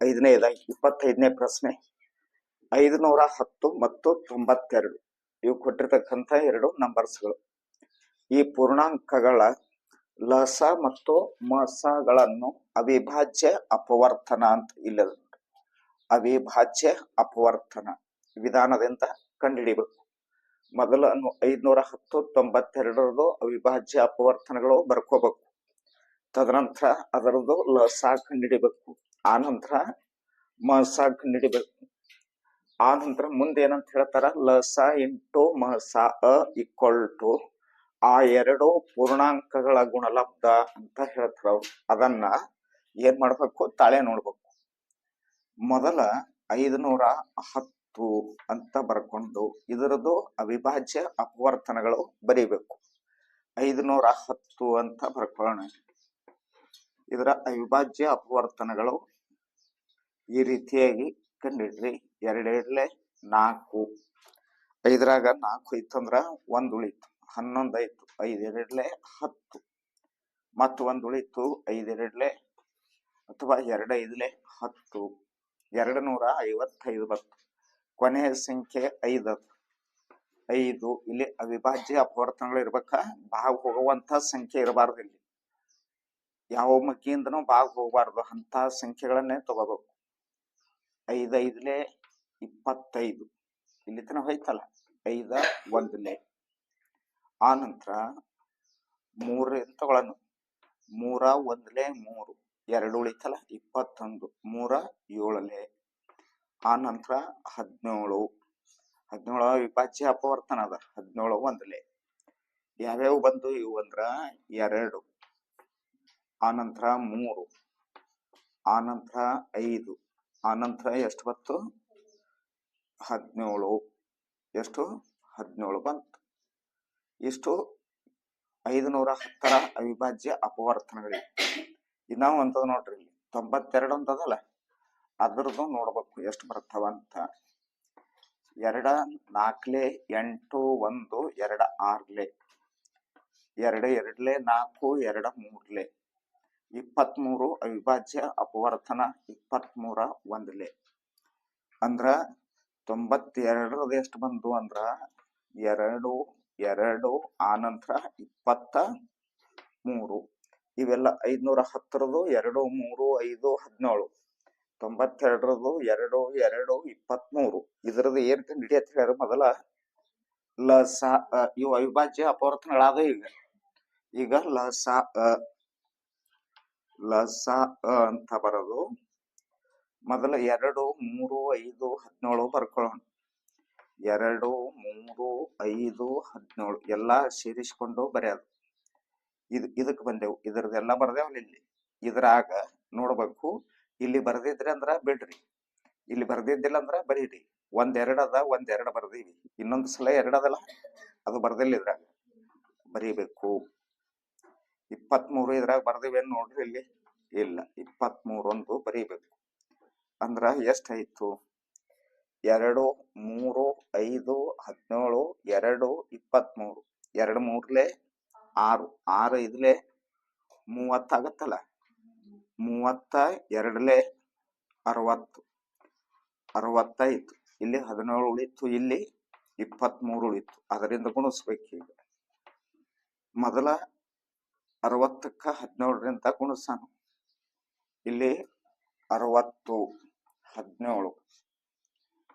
ಐದನೇ ಇದ ಇಪ್ಪತ್ತೈದನೇ ಪ್ರಶ್ನೆ. ಐದುನೂರ ಹತ್ತು ಮತ್ತು ತೊಂಬತ್ತೆರಡು. ಇವು ಕೊಟ್ಟಿರ್ತಕ್ಕಂಥ ಎರಡು ನಂಬರ್ಸ್ಗಳು ಈ ಪೂರ್ಣಾಂಕಗಳ ಲಸ ಮತ್ತು ಮಸಗಳನ್ನು ಅವಿಭಾಜ್ಯ ಅಪವರ್ತನ ಅಂತ ಇಲ್ಲದ ಅವಿಭಾಜ್ಯ ಅಪವರ್ತನ ವಿಧಾನದಿಂದ ಕಂಡುಹಿಡಿಬೇಕು ಮೊದಲ ಐದ್ನೂರ ಹತ್ತು ತೊಂಬತ್ತೆರಡರದು ಅವಿಭಾಜ್ಯ ಅಪವರ್ತನಗಳು ಬರ್ಕೋಬೇಕು. ತದನಂತರ ಅದರದ್ದು ಲಸ ಕಂಡುಹಿಡಿಬೇಕು ಆ ಮಸಕ್ ಮಸ ಕಂಡುಹಿಡಿಬೇಕು ಆ ನಂತರ ಮುಂದೆ ಏನಂತ ಹೇಳ್ತಾರ? ಲಸ ಇಂಟು ಮಸ ಅ ಈಕ್ವಲ್ ಟು ಆ ಎರಡು ಪೂರ್ಣಾಂಕಗಳ ಗುಣಲಬ್ಧ ಅಂತ ಹೇಳ್ತಾರ ಅವ್ರು. ಅದನ್ನ ಏನ್ ಮಾಡ್ಬೇಕು? ತಾಳೆ ನೋಡ್ಬೇಕು. ಮೊದಲ ಐದುನೂರ ಹತ್ತು ಅಂತ ಬರ್ಕೊಂಡು ಇದರದ್ದು ಅವಿಭಾಜ್ಯ ಅಪವರ್ತನಗಳು ಬರೀಬೇಕು. ಐದುನೂರ ಹತ್ತು ಅಂತ ಬರ್ಕೊಳ್ಳೋಣ. ಇದರ ಅವಿಭಾಜ್ಯ ಅಪವರ್ತನಗಳು ಈ ರೀತಿಯಾಗಿ ಕಂಡಿಡ್ರಿ. ಎರಡೆರಡ್ಲೆ ನಾಲ್ಕು. ಐದರಾಗ ನಾಲ್ಕು ಇತ್ತಂದ್ರ ಒಂದು ಉಳಿತು. ಹನ್ನೊಂದು ಆಯ್ತು. ಐದೆರಡ್ಲೆ ಹತ್ತು. ಮತ್ತು ಒಂದು ಉಳಿತು. ಐದೆರಡ್ಲೆ ಅಥವಾ ಎರಡೈದಲೆ ಹತ್ತು. ಎರಡು ನೂರ ಐವತ್ತೈದು ಬತ್ತು. ಕೊನೆಯ ಸಂಖ್ಯೆ ಐದು. ಐದು. ಇಲ್ಲಿ ಅವಿಭಾಜ್ಯ ಅಪವರ್ತನಗಳು ಇರ್ಬೇಕ? ಭಾಗ ಹೋಗುವಂತ ಸಂಖ್ಯೆ ಇರಬಾರ್ದು ಇಲ್ಲಿ. ಯಾವ ಮಕ್ಕಿಯಿಂದನೂ ಭಾಗ ಹೋಗ್ಬಾರ್ದು ಅಂತ ಸಂಖ್ಯೆಗಳನ್ನೇ ತಗೋಬೇಕು. ಐದೈದ್ಲೆ ಇಪ್ಪತ್ತೈದು. ಇಲ್ಲಿ ತನಕ ಹೋಯ್ತಲ್ಲ? ಐದ, ಒಂದ್ಲೆ. ಆ ನಂತರ ಮೂರ ತಗೊಳ್ಳೋಣ ಮೂರ, ಒಂದ್ಲೆ, ಮೂರು. ಎರಡು ಉಳಿತಲ್ಲ? ಇಪ್ಪತ್ತೊಂದು. ಮೂರ, ಏಳಲೆ. ಆ ನಂತರ ಹದಿನೇಳು. ಹದಿನೇಳು ವಿಭಾಜ್ಯ ಅಪವರ್ತನ ಅದ. ಹದಿನೇಳು, ಒಂದ್ಲೆ. ಯಾವ್ಯಾವ ಬಂದು ಇವು ಅಂದ್ರ? ಎರಡು. ಆ ನಂತರ ಮೂರು, ಆನಂತರ ನಂತರ ಐದು, ಆನಂತರ ನಂತರ ಎಷ್ಟು ಬಂತು ಹದಿನೇಳು. ಎಷ್ಟು? ಹದಿನೇಳು ಬಂತು. ಇಷ್ಟು ಐದುನೂರ ಹತ್ತರ ಅವಿಭಾಜ್ಯ ಅಪವರ್ತನಗಳಿವೆ. ಇನ್ನೂ ಅಂತದ ನೋಡ್ರಿ ಇಲ್ಲಿ. ತೊಂಬತ್ತೆರಡು ಅಂತದಲ್ಲ? ಅದ್ರದ್ದು ನೋಡ್ಬೇಕು ಎಷ್ಟು ಬರ್ತಾವ ಅಂತ. ಎರಡ ನಾಲ್ಕಲೆ ಎಂಟು, ಒಂದು, ಎರಡ, ಆರ್ಲೆ. ಎರಡು, ಎರಡ್ಲೆ, ನಾಲ್ಕು, ಎರಡ, ಮೂರ್ಲೆ. ಇಪ್ಪತ್ಮೂರು ಅವಿಭಾಜ್ಯ ಅಪವರ್ತನ ಇಪ್ಪತ್ಮೂರ ಒಂದಲೆ. ಅಂದ್ರ ತೊಂಬತ್ತೆರಡರದ್ದು ಎಷ್ಟು ಬಂತು ಅಂದ್ರ ಎರಡು ಎರಡು ಆನಂತರ ಇಪ್ಪತ್ತ ಮೂರು. ಇವೆಲ್ಲ ಐದ್ನೂರ ಹತ್ತರದು ಎರಡು, ಮೂರು, ಐದು, ಹದಿನೇಳು. ತೊಂಬತ್ತೆರಡರದು ಎರಡು ಎರಡು, ಇಪ್ಪತ್ಮೂರು. ಇದರದ್ದು ಏನ್ ಹಿಡಿಯತ್ ಹೇಳ್ಯಾರ ಮೊದಲ? ಲಸ, ಅ, ಇವು ಅವಿಭಾಜ್ಯ ಅಪವರ್ತನಗಳಾದ ಈಗ. ಈಗ ಲಸ, ಅ ಲಸ ಅಂತ ಬರೋದು. ಮೊದಲ ಎರಡು, ಮೂರು, ಐದು, ಹದಿನೇಳು ಬರ್ಕೊಳ್ಳೋಣ. ಎರಡು, ಮೂರು, ಐದು, ಹದಿನೇಳು ಎಲ್ಲಾ ಸೇರಿಸ್ಕೊಂಡು ಬರೆಯೋದು. ಇದು ಇದಕ್ ಬಂದೆವು. ಇದ್ರದ್ದೆಲ್ಲ ಬರ್ದೇವಲ್ಲ ಇಲ್ಲಿ. ಇದ್ರಾಗ ನೋಡ್ಬೇಕು. ಇಲ್ಲಿ ಬರ್ದಿದ್ರಿ ಅಂದ್ರ ಬಿಡ್ರಿ. ಇಲ್ಲಿ ಬರ್ದಿದ್ದಿಲ್ಲ ಅಂದ್ರ ಬರೀರಿ. ಒಂದೆರಡು ಅದ, ಒಂದೆರಡು ಬರ್ದೀವಿ. ಇನ್ನೊಂದ್ ಸಲ ಎರಡದಲ್ಲ. ಅದು ಬರ್ದಿಲ್ಲ ಇದ್ರಾಗ. ಬರೀಬೇಕು. ಇಪ್ಪತ್ಮೂರು ಇದ್ರಾಗ ಬರ್ದಿವೇನ್ ನೋಡ್ರಿ ಇಲ್ಲಿ? ಇಲ್ಲ ಇಪ್ಪತ್ಮೂರು ಒಂದು ಬರೀಬೇಕು. ಅಂದ್ರ ಎಷ್ಟಾಯ್ತು ಎರಡು, ಮೂರು, ಐದು, ಹದಿನೇಳು, ಎರಡು, ಇಪ್ಪತ್ಮೂರು. ಎರಡು ಮೂರ್ಲೆ ಆರು. ಆರು ಐದ್ಲೆ ಮೂವತ್ತಾಗತ್ತಲ್ಲ ಮೂವತ್ತ ಎರಡ್ಲೆ ಅರವತ್ತು. ಅರವತ್ತೈದು ಇಲ್ಲಿ ಹದಿನೇಳು ಉಳಿತು, ಇಲ್ಲಿ ಇಪ್ಪತ್ಮೂರು ಉಳಿತು. ಅದರಿಂದ ಗುಣಿಸ್ಬೇಕು ಈಗ ಮೊದಲ ಅರವತ್ತಕ್ಕ ಹದಿನೇಳರಿಂದ ಗುಣಿಸಾನು ಇಲ್ಲಿ ಅರವತ್ತು ಹದಿನೇಳು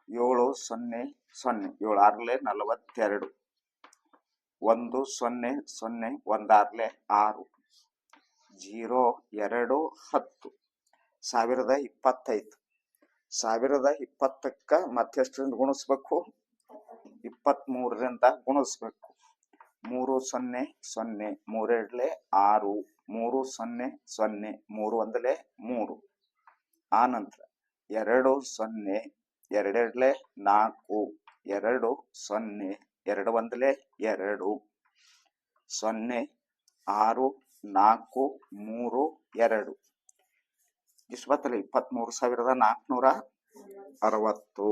ಏಳು, ಸೊನ್ನೆ ಸೊನ್ನೆ, ಏಳು ಆರ್ಲೆ, ನಲವತ್ತೆರಡು, ಒಂದು, ಸೊನ್ನೆ ಸೊನ್ನೆ, ಒಂದಾರ್ಲೆ, ಆರು, ಜೀರೋ, ಎರಡು, ಹತ್ತು, ಸಾವಿರದ ಇಪ್ಪತ್ತೈದು. ಸಾವಿರದ ಇಪ್ಪತ್ತಕ್ಕ ಮತ್ತೆಷ್ಟರಿಂದ ಗುಣಿಸ್ಬೇಕು ಇಪ್ಪತ್ತ್ಮೂರರಿಂದ ಗುಣಿಸ್ಬೇಕು. ಮೂರು ಸೊನ್ನೆ ಸೊನ್ನೆ ಮೂರೆರಡ್ಲೆ ಆರು, ಮೂರು ಸೊನ್ನೆ ಸೊನ್ನೆ ಮೂರು ಒಂದಲೆ ಮೂರು. ಆ ನಂತರ ಎರಡು ಸೊನ್ನೆ ಎರಡೆರಡ್ಲೆ ನಾಲ್ಕು, ಎರಡು ಸೊನ್ನೆ ಎರಡು ಒಂದಲೆ ಎರಡು. ಸೊನ್ನೆ, ಆರು, ನಾಲ್ಕು, ಮೂರು, ಎರಡು. ಇಷ್ಟು ಇಪ್ಪತ್ಮೂರು ಸಾವಿರದ ನಾಲ್ಕುನೂರ ಅರವತ್ತು.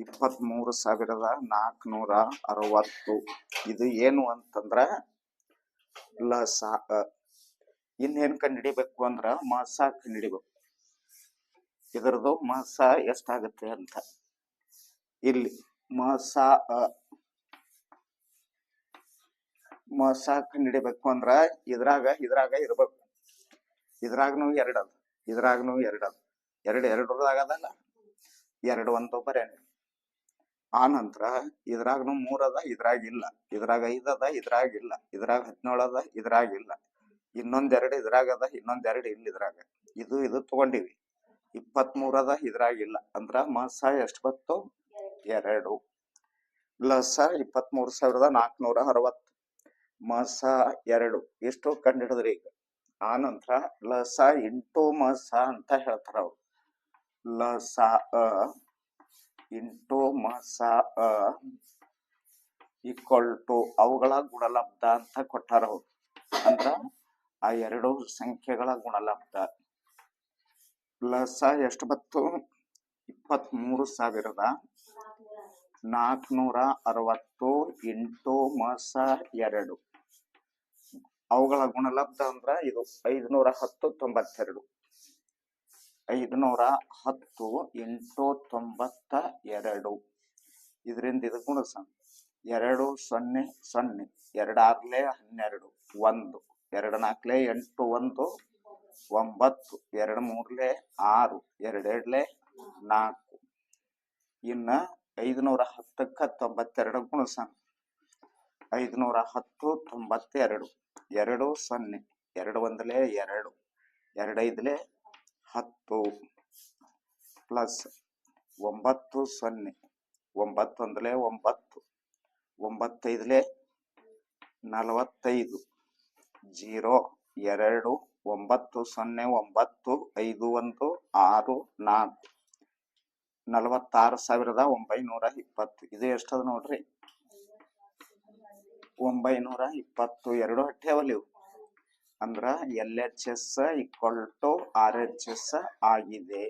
ಇಪ್ಪತ್ಮೂರು ಸಾವಿರದ ನಾಲ್ಕುನೂರ ಅರವತ್ತು ಇದು ಏನು ಅಂತಂದ್ರ ಲಸ ಇನ್ನೇನ್ ಕಂಡಿಡಿಬೇಕು ಅಂದ್ರ ಮಸ ಕಂಡಿಡಿಬೇಕು. ಇದರದು ಮಸ ಎಷ್ಟಾಗತ್ತೆ ಅಂತ. ಇಲ್ಲಿ ಮಸ ಮಸ ಕಂಡಿಡಿಬೇಕು ಅಂದ್ರ ಇದ್ರಾಗ ಇದ್ರಾಗ ಇರ್ಬೇಕು. ಇದ್ರಾಗನು ಎರಡದು ಇದ್ರಾಗನು ಎರಡು ಅದ ಎರಡು ಎರಡರದಾಗ ಅದಲ್ಲ ಎರಡು ಒಂದು ಬರೇನೆ ಆ ನಂತರ ಇದ್ರಾಗನು ಮೂರ್ ಅದ, ಇದ್ರಾಗ ಇಲ್ಲ. ಇದ್ರಾಗ ಐದ್ ಅದ, ಇದ್ರಾಗ ಇಲ್ಲ. ಇದ್ರಾಗ ಹದಿನೇಳು ಅದ, ಇದ್ರಾಗ ಇಲ್ಲ. ಇನ್ನೊಂದ್ ಎರಡು ಇದ್ರಾಗ ಅದ, ಇನ್ನೊಂದೆರಡು ಇಲ್ಲ ಇದ್ರಾಗ. ಇದು ಇದು ತಗೊಂಡಿವಿ. ಇಪ್ಪತ್ತ್ ಅದ, ಇದ್ರಾಗ ಇಲ್ಲ. ಅಂದ್ರ ಮಸ ಎಷ್ಟ್ ಬತ್ತು ಎರಡು. ಲಸ ಇಪ್ಪತ್ತ್ ಮೂರು ಸಾವಿರದ ನಾಲ್ಕನೂರ ಅರವತ್ತು. ಮಸ ಎರಡು. ಎಷ್ಟು ಕಂಡಿಡಿದ್ರಿ ಈಗ? ಆ ನಂತರ ಲಸ ಇಂಟು ಮಸ ಅಂತ ಹೇಳ್ತಾರ ಅವ್ರು. ಲಸ ಇಂಟು ಮಸ ಈಕ್ವಲ್ ಟು ಅವುಗಳ ಗುಣಲಬ್ಧ ಅಂತ ಕೊಟ್ಟಾರ ಅವ್ರು. ಅಂದ್ರ ಆ ಎರಡು ಸಂಖ್ಯೆಗಳ ಗುಣಲಬ್ಧ. ಪ್ಲಸ್ ಎಷ್ಟು ಬತ್ತು ಇಪ್ಪತ್ಮೂರು ಸಾವಿರದ ನಾಲ್ಕನೂರ ಅರವತ್ತು ಎಂಟು ಮಾಸ ಎರಡು. ಅವುಗಳ ಗುಣಲಬ್ಧ ಅಂದ್ರ ಇದು ಐದುನೂರ ಹತ್ತು ತೊಂಬತ್ತೆರಡು. ಐದುನೂರ ಹತ್ತು ಎಂಟು ತೊಂಬತ್ತ ಎರಡು. ಇದರಿಂದ ಇದು ಗುಣಸ. ಎರಡು ಸೊನ್ನೆ ಸೊನ್ನೆ, ಎರಡಾರ್ಲೆ ಹನ್ನೆರಡು, ಒಂದು. ಎರಡು ನಾಲ್ಕಲೆ ಎಂಟು, ಒಂದು. ಒಂಬತ್ತು, ಎರಡು ಮೂರ್ಲೆ ಆರು, ಎರಡೆರಡ್ಲೆ ನಾಲ್ಕು. ಇನ್ನ ಐದುನೂರ ಹತ್ತಕ್ಕೆ ತೊಂಬತ್ತೆರಡು ಗುಣಸ. ಐದುನೂರ ಹತ್ತು, ತೊಂಬತ್ತೆರಡು. ಎರಡು ಸೊನ್ನೆ, ಎರಡು ಒಂದಲೆ ಎರಡು, ಎರಡೈದಲೆ ಹತ್ತು ಪ್ಲಸ್ ಒಂಬತ್ತು ಸೊನ್ನೆ, ಒಂಬತ್ತೊಂದಲೆ ಒಂಬತ್ತು, ಒಂಬತ್ತೈದಲೇ ನಲವತ್ತೈದು, ಜೀರೋ ಎರಡು ಒಂಬತ್ತು ಸೊನ್ನೆ ಒಂಬತ್ತು ಐದು ಒಂದು ಆರು ನಾಲ್ಕು, ನಲವತ್ತಾರು ಸಾವಿರದ ಒಂಬೈನೂರ ಇಪ್ಪತ್ತು. ಇದು ಎಷ್ಟದ ನೋಡ್ರಿ? ಒಂಬೈನೂರ ಇಪ್ಪತ್ತು. ಎರಡು ಹಟ್ಟೆ ಇವು? ಅಂದ್ರ L H S equal to R H S ಆಗಿದೆ.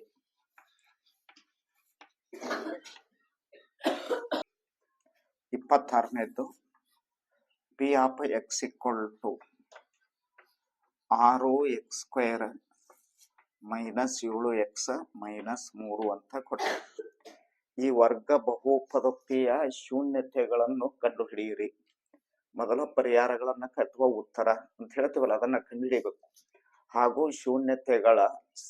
ಇಪ್ಪತ್ತಾರನೇದು P of X equal to ಆರು ಎಕ್ಸ್ ಸ್ಕ್ವೇರ್ ಮೈನಸ್ ಏಳು ಎಕ್ಸ್ ಮೈನಸ್ ಮೂರು ಅಂತ ಕೊಟ್ಟೆ ಈ ವರ್ಗ ಬಹುಪದೋಕ್ತಿಯ ಶೂನ್ಯತೆಗಳನ್ನು ಕಂಡುಹಿಡಿಯಿರಿ. ಮೊದಲ ಪರಿಹಾರಗಳನ್ನ ಅಥವಾ ಉತ್ತರ ಅಂತ ಹೇಳ್ತೀವಲ್ಲ, ಅದನ್ನ ಕಂಡುಹಿಡಿಯಬೇಕು ಹಾಗೂ ಶೂನ್ಯತೆಗಳ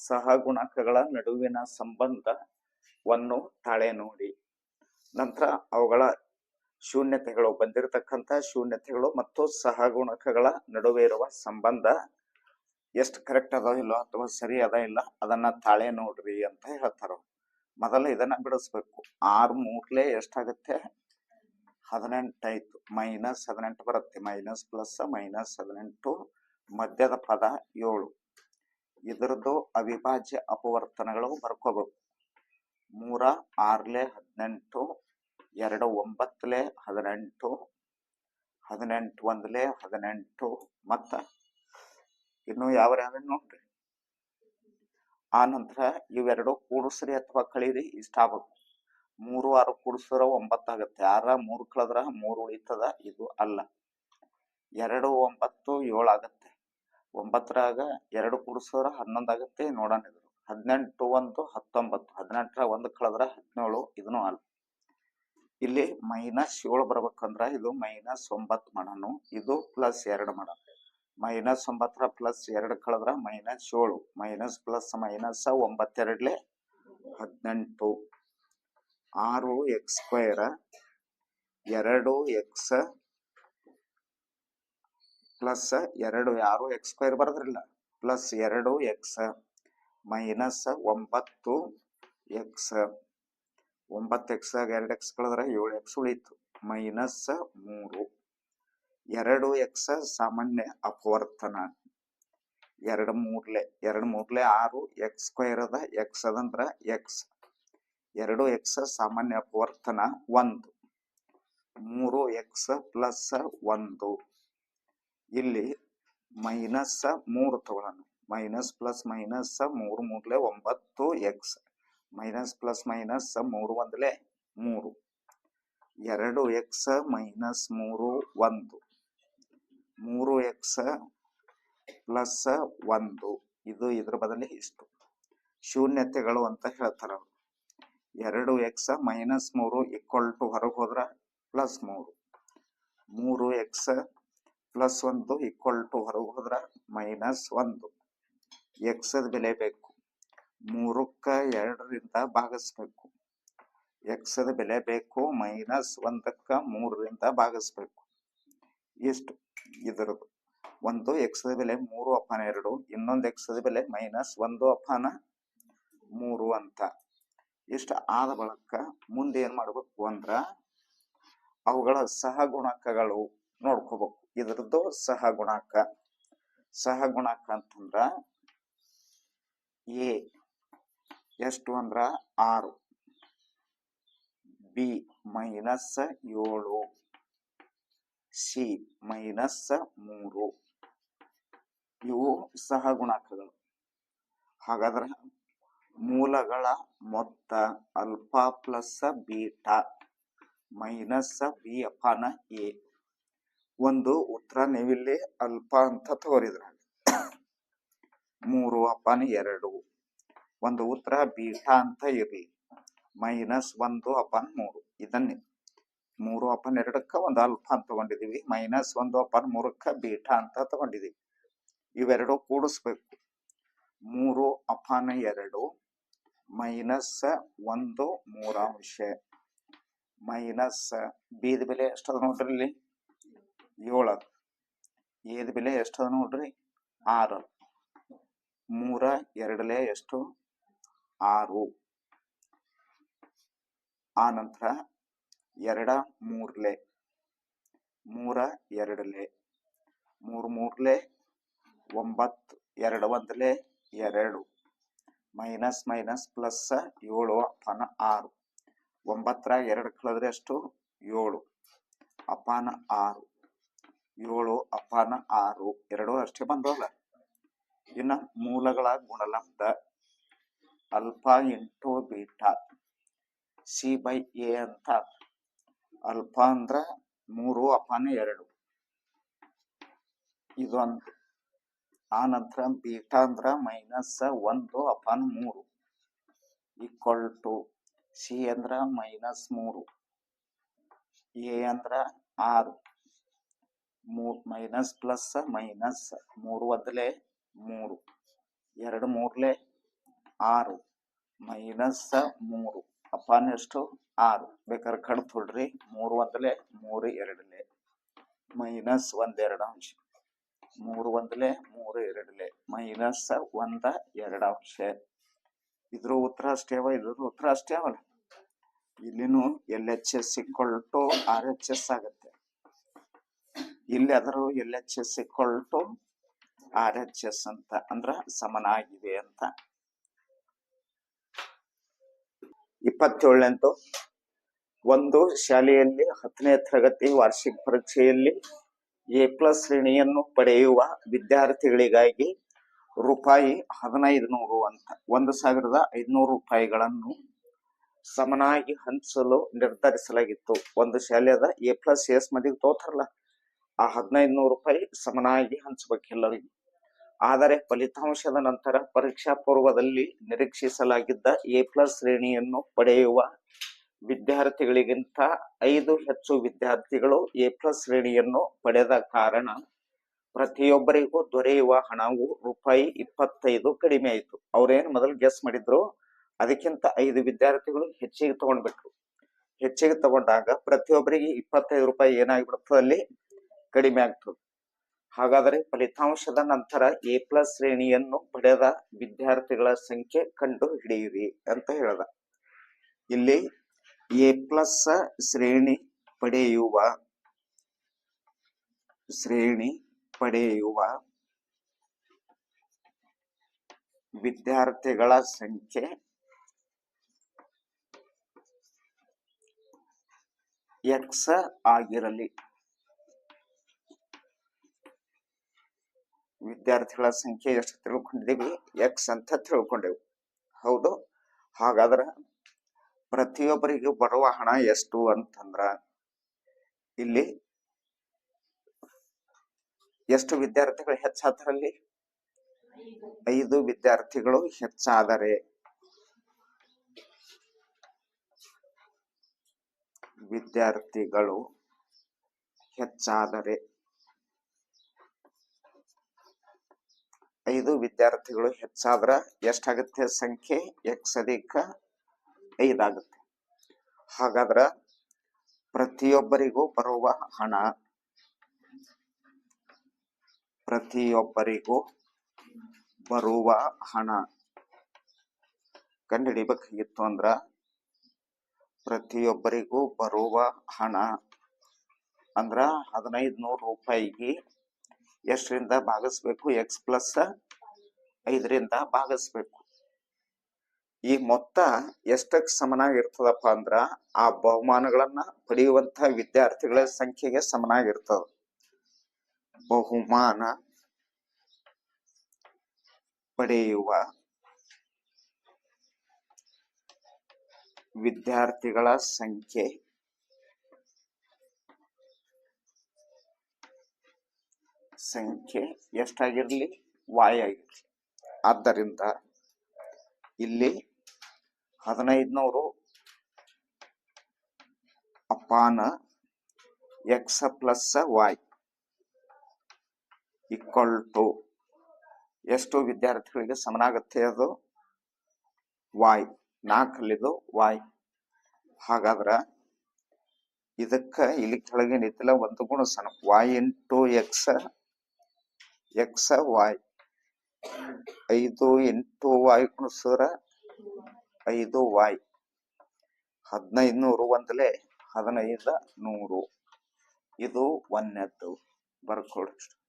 ಸಹಗುಣಕಗಳ ನಡುವಿನ ಸಂಬಂಧವನ್ನು ತಾಳೆ ನೋಡಿ. ನಂತರ ಅವುಗಳ ಶೂನ್ಯತೆಗಳು ಬಂದಿರತಕ್ಕಂತ ಶೂನ್ಯತೆಗಳು ಮತ್ತು ಸಹಗುಣಕಗಳ ನಡುವೆ ಇರುವ ಸಂಬಂಧ ಎಷ್ಟು ಕರೆಕ್ಟ್ ಅದ ಇಲ್ಲೋ ಅಥವಾ ಸರಿ ಅದ ಇಲ್ಲ ಅದನ್ನ ತಾಳೆ ನೋಡ್ರಿ ಅಂತ ಹೇಳ್ತಾರ. ಮೊದಲ ಇದನ್ನ ಬಿಡಿಸ್ಬೇಕು. ಆರು ಮೂರ್ಲೆ ಎಷ್ಟಾಗುತ್ತೆ? ಹದಿನೆಂಟು ಆಯ್ತು ಮೈನಸ್ ಹದಿನೆಂಟು ಬರುತ್ತೆ. ಮೈನಸ್ ಪ್ಲಸ್ ಮೈನಸ್ ಹದಿನೆಂಟು ಮಧ್ಯದ ಪದ ಏಳು. ಇದರದ್ದು ಅವಿಭಾಜ್ಯ ಅಪವರ್ತನಗಳು ಬರ್ಕೋಬೇಕು. ಮೂರ ಆರ್ಲೆ ಹದಿನೆಂಟು, ಎರಡು ಒಂಬತ್ತಲೆ ಹದಿನೆಂಟು ಹದಿನೆಂಟು ಒಂದಲೆ ಹದಿನೆಂಟು. ಮತ್ತು ಇನ್ನು ಯಾವ ನೋಡ್ರಿ? ಆ ನಂತರ ಇವೆರಡು ಕೂಡಿಸ್ರಿ ಅಥವಾ ಕಳೀರಿ, ಇಷ್ಟ ಆಗ್ಬೇಕು. ಮೂರು ಆರು ಕೂಡಿಸಿದ್ರ ಒಂಬತ್ತಾಗತ್ತೆ ಆರ ಮೂರು ಕಳೆದ್ರ ಮೂರು ಉಳಿತದ, ಇದು ಅಲ್ಲ. ಎರಡು, ಒಂಬತ್ತು, ಏಳು ಆಗತ್ತೆ. ಒಂಬತ್ತರಾಗ ಎರಡು ಕೂಡಿಸಿದ್ರ ಹನ್ನೊಂದು ಆಗತ್ತೆ ನೋಡೋಣ ಇದು ಹದಿನೆಂಟು, ಒಂದು, ಹತ್ತೊಂಬತ್ತು. ಹದಿನೆಂಟರ ಒಂದು ಕಳೆದ್ರ ಹದಿನೇಳು ಇದನ್ನು ಅಲ್ಲ. ಇಲ್ಲಿ ಮೈನಸ್ ಏಳು ಬರ್ಬೇಕಂದ್ರ ಇದು ಮೈನಸ್ ಒಂಬತ್ತು ಮಾಡೋಣ. ಇದು ಪ್ಲಸ್ ಎರಡು ಮಾಡೋಣ. ಮೈನಸ್ ಒಂಬತ್ತರ ಪ್ಲಸ್ ಎರಡು ಕಳೆದ್ರ ಮೈನಸ್ ಏಳು. ಮೈನಸ್ ಪ್ಲಸ್ ಮೈನಸ್ ಒಂಬತ್ತೆರಡ್ಲೆ ಹದಿನೆಂಟು. ಆರು ಎಕ್ಸ್ ಸ್ಕ್ವೇರ್ ಎರಡು ಎಕ್ಸ್ ಪ್ಲಸ್ ಎರಡು, ಯಾರು ಎಕ್ಸ್ ಸ್ಕ್ವೇರ್ ಬರೋದ್ರಿಲ್ಲ. ಪ್ಲಸ್ ಎರಡು ಎಕ್ಸ್ ಮೈನಸ್ ಒಂಬತ್ತು ಎಕ್ಸ್. ಒಂಬತ್ತು ಎಕ್ಸ್ ಎರಡು ಎಕ್ಸ್ ಕಳೆದ್ರೆ ಏಳು ಎಕ್ಸ್ ಉಳಿತು. ಮೈನಸ್ ಮೂರು. ಎರಡು ಎಕ್ಸ್ ಸಾಮಾನ್ಯ ಅಪವರ್ತನ. ಎರಡು ಮೂರ್ಲೆ. ಎರಡು ಮೂರ್ಲೆ ಆರು ಎಕ್ಸ್ ಸ್ಕ್ವೇರ್ ಅದ. ಎಕ್ಸ್ ಅದಂದ್ರ ಎಕ್ಸ್. ಎರಡು ಎಕ್ಸ್ ಸಾಮಾನ್ಯ ಅಪವರ್ತನ ಒಂದು. ಮೂರು ಎಕ್ಸ್ ಪ್ಲಸ್ ಒಂದು. ಇಲ್ಲಿ ಮೈನಸ್ ಮೂರು ತಗೊಳ್ಳೋಣ. ಮೈನಸ್ ಪ್ಲಸ್ ಮೈನಸ್ ಮೂರು ಮೂರ್ಲೆ ಒಂಬತ್ತು ಎಕ್ಸ್ ಮೈನಸ್ ಪ್ಲಸ್ ಮೈನಸ್ ಮೂರು ಒಂದ್ಲೆ ಮೂರು. ಎರಡು ಎಕ್ಸ್ ಮೈನಸ್ ಮೂರು ಒಂದು. ಮೂರು ಎಕ್ಸ್ ಪ್ಲಸ್ ಒಂದು. ಇದು ಇದ್ರ ಬದಲಿ ಇಷ್ಟು. ಶೂನ್ಯತೆಗಳು ಅಂತ ಹೇಳ್ತಾರೆ ಅವ್ರು ಎರಡು ಎಕ್ಸ್ ಮೈನಸ್ ಮೂರು ಈಕ್ವಲ್ ಟು ಹೊರಗೆ ಹೋದ್ರ ಪ್ಲಸ್ ಮೂರು. ಮೂರು ಎಕ್ಸ್ ಪ್ಲಸ್ ಒಂದು ಈಕ್ವಲ್ ಟು ಹೊರಗೆ ಹೋದ್ರ ಮೈನಸ್ ಒಂದು. ಎಕ್ಸ್ ಬೆಲೆ ಬೇಕು. ಮೂರಕ್ಕ ಎರಡರಿಂದ ಭಾಗಿಸ್ಬೇಕು. ಎಕ್ಸ್ ಬೆಲೆ ಬೇಕು ಮೈನಸ್ ಒಂದಕ್ಕ ಮೂರರಿಂದ ಭಾಗಿಸ್ಬೇಕು. ಇಷ್ಟು ಇದರದು. ಒಂದು ಎಕ್ಸ್ ಬೆಲೆ ಮೂರು ಅಪಾನ ಎರಡು, ಇನ್ನೊಂದು ಎಕ್ಸ್ ಬೆಲೆ ಮೈನಸ್ ಒಂದು ಅಪಾನ ಮೂರು ಅಂತ. ಇಷ್ಟ ಆದ ಬಳಕ ಮುಂದೆ ಏನ್ ಮಾಡ್ಬೇಕು ಅಂದ್ರ ಅವುಗಳ ಸಹಗುಣಕಗಳು ನೋಡ್ಕೋಬೇಕು. ಇದ್ರದ್ದು ಸಹಗುಣಕ ಸಹಗುಣಕ ಅಂತಂದ್ರ ಎ ಎಷ್ಟು ಅಂದ್ರ ಆರು. ಬಿ ಮೈನಸ್ ಏಳು. ಸಿ ಮೈನಸ್ ಮೂರು. ಇವು ಸಹಗುಣಕಗಳು ಹಾಗಾದ್ರೆ ಮೂಲಗಳ ಮೊತ್ತ alpha plus beta minus B upon A. ಒಂದು ಉತ್ತರ ನೀವಿಲ್ಲಿ ಅಲ್ಫಾ ಅಂತ ತೋರಿದ್ರ. ಮೂರು ಅಪಾನ ಎರಡು. ಒಂದು ಉತ್ತರ ಬೀಟಾ ಅಂತ ಇರಲಿ. ಮೈನಸ್ ಒಂದು ಅಪಾನ್ ಮೂರು. ಇದನ್ನೇ. ಮೂರು ಅಪಾನ್ ಎರಡಕ್ಕ ಒಂದು ಅಲ್ಫಾ ಅಂತ ತಗೊಂಡಿದೀವಿ ಮೈನಸ್ ಒಂದು ಅಪಾನ್ ಮೂರಕ್ಕ ಬೀಟಾ ಅಂತ ತಗೊಂಡಿದೀವಿ ಇವೆರಡು ಕೂಡಿಸ್ಬೇಕು. ಮೂರು ಅಪಾನ ಎರಡು. ಮೈನಸ್ ಒಂದು ಮೂರಾಂಶ. ಮೈನಸ್ ಬಿದ ಬೆಲೆ ಎಷ್ಟದ ನೋಡ್ರಿ ಇಲ್ಲಿ? ಏಳು. ಅದ ಏದ ಬೆಲೆ ಎಷ್ಟದ ನೋಡ್ರಿ? ಆರು. ಮೂರ, ಎರಡಲೆ ಎಷ್ಟು? ಆರು. ಆ ನಂತರ ಎರಡ, ಮೂರ್ಲೆ. ಮೂರ, ಎರಡಲೆ. ಮೂರು, ಮೂರ್ಲೆ. ಒಂಬತ್ತು ಎರಡು ಒಂದಲೆ, ಎರಡು. ಮೈನಸ್ ಮೈನಸ್ ಪ್ಲಸ್ ಏಳು ಅಪಾನ ಆರು. ಒಂಬತ್ತರಾಗ ಎರಡು ಕಳೆದ್ರೆ ಎಷ್ಟು ಏಳು. ಅಪಾನ ಆರು. ಏಳು ಅಪಾನ ಆರು. ಎರಡು ಅಷ್ಟೇ ಬಂದವಲ್ಲ? ಇನ್ನು ಮೂಲಗಳ ಗುಣಲಬ್ಧ alpha into beta. C by A ಅಂತ. ಅಲ್ಫಾ ಅಂದ್ರೆ ಮೂರು ಅಪಾನ ಎರಡು. ಇದೊಂದು. ಆ ನಂತರ ಬೀಟಾ ಅಂದ್ರ ಮೈನಸ್ ಒಂದು ಅಪಾನ್ ಮೂರು. ಈಕ್ವಲ್ ಟು ಸಿ ಅಂದ್ರ ಮೈನಸ್ ಮೂರು. ಎ ಅಂದ್ರ ಆರು. ಮೂರು ಮೈನಸ್ ಪ್ಲಸ್ ಮೈನಸ್ ಮೂರು ಒಂದಲೆ ಮೂರು. ಎರಡು ಮೂರ್ಲೆ ಆರು. ಮೈನಸ್ ಮೂರು. ಅಪಾನ್ ಎಷ್ಟು? ಆರು. ಬೇಕಾದ್ರೆ ಕಡ್ದು ಹೊಡ್ರಿ ಮೂರು ಒಂದಲೆ ಮೂರು ಎರಡಲೆ. ಮೈನಸ್ ಒಂದೆರಡು ಅಂಶ. ಮೂರು ಒಂದಲೆ, ಮೂರು ಎರಡಲೆ. ಮೈನಸ್ ಒಂದ ಎರಡ ಅಂಶ. ಇದ್ರ ಉತ್ತರ ಅಷ್ಟೇ ಅವ, ಇದ್ರ ಉತ್ತರ ಅಷ್ಟೇ ಅವಲ್ಲ ಇಲ್ಲಿನೂ L H S equal to R H S ಆಗತ್ತೆ. ಇಲ್ಲಿ ಅದ್ರ L H S equal to R H S ಅಂತ ಅಂದ್ರ ಸಮನಾಗಿದೆ ಅಂತ. ಇಪ್ಪತ್ತೇಳನೇಂತು ಒಂದು ಶಾಲೆಯಲ್ಲಿ ಹತ್ತನೇ ತರಗತಿ ವಾರ್ಷಿಕ ಪರೀಕ್ಷೆಯಲ್ಲಿ ಎ ಪ್ಲಸ್ ಶ್ರೇಣಿಯನ್ನು ಪಡೆಯುವ ವಿದ್ಯಾರ್ಥಿಗಳಿಗಾಗಿ ರೂಪಾಯಿ ಹದಿನೈದು ನೂರು ಅಂತ ಒಂದು ಸಾವಿರದ ಐದುನೂರು ರೂಪಾಯಿಗಳನ್ನು ಸಮನಾಗಿ ಹಂಚಲು ನಿರ್ಧರಿಸಲಾಗಿತ್ತು. ಒಂದು ಶಾಲೆಯದ ಎ ಪ್ಲಸ್ ಎಸ್ ಮದಿಗೆ ತೋತಾರಲ್ಲ, ಆ ಹದಿನೈದು ನೂರು ರೂಪಾಯಿ ಸಮನಾಗಿ ಹಂಚಬೇಕು ಎಲ್ಲರಿಗೂ ಆದರೆ ಫಲಿತಾಂಶದ ನಂತರ ಪರೀಕ್ಷಾ ಪೂರ್ವದಲ್ಲಿ ನಿರೀಕ್ಷಿಸಲಾಗಿದ್ದ ಎ ಪ್ಲಸ್ ಶ್ರೇಣಿಯನ್ನು ಪಡೆಯುವ ವಿದ್ಯಾರ್ಥಿಗಳಿಗಿಂತ ಐದು ಹೆಚ್ಚು ವಿದ್ಯಾರ್ಥಿಗಳು ಎ ಪ್ಲಸ್ ಶ್ರೇಣಿಯನ್ನು ಪಡೆದ ಕಾರಣ ಪ್ರತಿಯೊಬ್ಬರಿಗೂ ದೊರೆಯುವ ಹಣವು ರೂಪಾಯಿ ಇಪ್ಪತ್ತೈದು ಕಡಿಮೆ ಆಯಿತು. ಅವ್ರೇನು ಮೊದಲು ಗೆಸ್ ಮಾಡಿದ್ರು? ಅದಕ್ಕಿಂತ ಐದು ವಿದ್ಯಾರ್ಥಿಗಳು ಹೆಚ್ಚಿಗೆ ತಗೊಂಡ್ಬಿಟ್ರು. ಹೆಚ್ಚಿಗೆ ತಗೊಂಡಾಗ ಪ್ರತಿಯೊಬ್ಬರಿಗೆ ಇಪ್ಪತ್ತೈದು ರೂಪಾಯಿ ಏನಾಗ್ಬಿಡ್ತದೆ ಅಲ್ಲಿ? ಕಡಿಮೆ ಆಗ್ತದೆ ಹಾಗಾದರೆ ಫಲಿತಾಂಶದ ನಂತರ ಎ ಪ್ಲಸ್ ಶ್ರೇಣಿಯನ್ನು ಪಡೆದ ವಿದ್ಯಾರ್ಥಿಗಳ ಸಂಖ್ಯೆ ಕಂಡು ಹಿಡಿಯಿರಿ ಅಂತ ಹೇಳ್ದ. ಇಲ್ಲಿ ಎ ಪ್ಲಸ್ ಶ್ರೇಣಿ ಪಡೆಯುವ ಶ್ರೇಣಿ ಪಡೆಯುವ ವಿದ್ಯಾರ್ಥಿಗಳ ಸಂಖ್ಯೆ ಎಕ್ಸ್ ಆಗಿರಲಿ. ವಿದ್ಯಾರ್ಥಿಗಳ ಸಂಖ್ಯೆ ಎಷ್ಟು ತಿಳ್ಕೊಂಡಿದ್ದೀವಿ? ಎಕ್ಸ್ ಅಂತ ತಿಳ್ಕೊಂಡೆವು. ಹೌದು? ಹಾಗಾದ್ರ ಪ್ರತಿಯೊಬ್ಬರಿಗೂ ಬರುವ ಹಣ ಎಷ್ಟು ಅಂತಂದ್ರ ಇಲ್ಲಿ ಎಷ್ಟು ವಿದ್ಯಾರ್ಥಿಗಳು ಹೆಚ್ಚಾದ್ರಲ್ಲಿ? ಐದು ವಿದ್ಯಾರ್ಥಿಗಳು ಹೆಚ್ಚಾದರೆ ವಿದ್ಯಾರ್ಥಿಗಳು ಹೆಚ್ಚಾದರೆ ಐದು ವಿದ್ಯಾರ್ಥಿಗಳು ಹೆಚ್ಚಾದ್ರ ಎಷ್ಟಾಗುತ್ತೆ ಸಂಖ್ಯೆ? ಎಕ್ಸ್ ಅಧಿಕ ಐದಾಗುತ್ತೆ ಹಾಗಾದ್ರ ಪ್ರತಿಯೊಬ್ಬರಿಗೂ ಬರುವ ಹಣ, ಪ್ರತಿಯೊಬ್ಬರಿಗೂ ಬರುವ ಹಣ ಕಂಡುಹಿಡಿಬೇಕಾಗಿತ್ತು ಅಂದ್ರ ಪ್ರತಿಯೊಬ್ಬರಿಗೂ ಬರುವ ಹಣ ಅಂದ್ರ ಹದಿನೈದು ನೂರು ರೂಪಾಯಿಗೆ ಎಷ್ಟರಿಂದ ಭಾಗಿಸ್ಬೇಕು? ಎಕ್ಸ್ ಪ್ಲಸ್ ಐದರಿಂದ ಭಾಗಿಸ್ಬೇಕು. ಈ ಮೊತ್ತ ಎಷ್ಟಕ್ಕೆ ಸಮನಾಗಿರ್ತದಪ್ಪ ಅಂದ್ರ ಆ ಬಹುಮಾನಗಳನ್ನ ಪಡೆಯುವಂತ ವಿದ್ಯಾರ್ಥಿಗಳ ಸಂಖ್ಯೆಗೆ ಸಮನಾಗಿರ್ತದ. ಬಹುಮಾನ ಪಡೆಯುವ ವಿದ್ಯಾರ್ಥಿಗಳ ಸಂಖ್ಯೆ ಸಂಖ್ಯೆ ಎಷ್ಟಾಗಿರ್ಲಿ? ವಾಯ್ ಆಗಿರ್ಲಿ. ಆದ್ದರಿಂದ ಇಲ್ಲಿ ಹದಿನೈದುನೂರು upon X plus Y equal to ಎಷ್ಟು ವಿದ್ಯಾರ್ಥಿಗಳಿಗೆ ಸಮನಾಗುತ್ತೆ ಅದು? ವಾಯ್ ನಾಲ್ಕಲ್ಲಿದು ವಾಯ್ ಹಾಗಾದ್ರೆ ಇದಕ್ಕ ಇಲ್ಲಿ ಕೆಳಗೆ ನಿಂತಿಲ್ಲ, ಒಂದು ಗುಣ ಸಣ್ಣ. Y into X X Y ಐದು ಎಂಟು ವಾಯ್ ಗುಣಿಸಿದ್ರ ಐದು ವಾಯ್. ಹದಿನೈದು ನೂರು ಒಂದಲೇ ಹದಿನೈದ ನೂರು. ಇದು ಒಂದನೇದ್ದು. ಬರ್ಕೊಡಿ.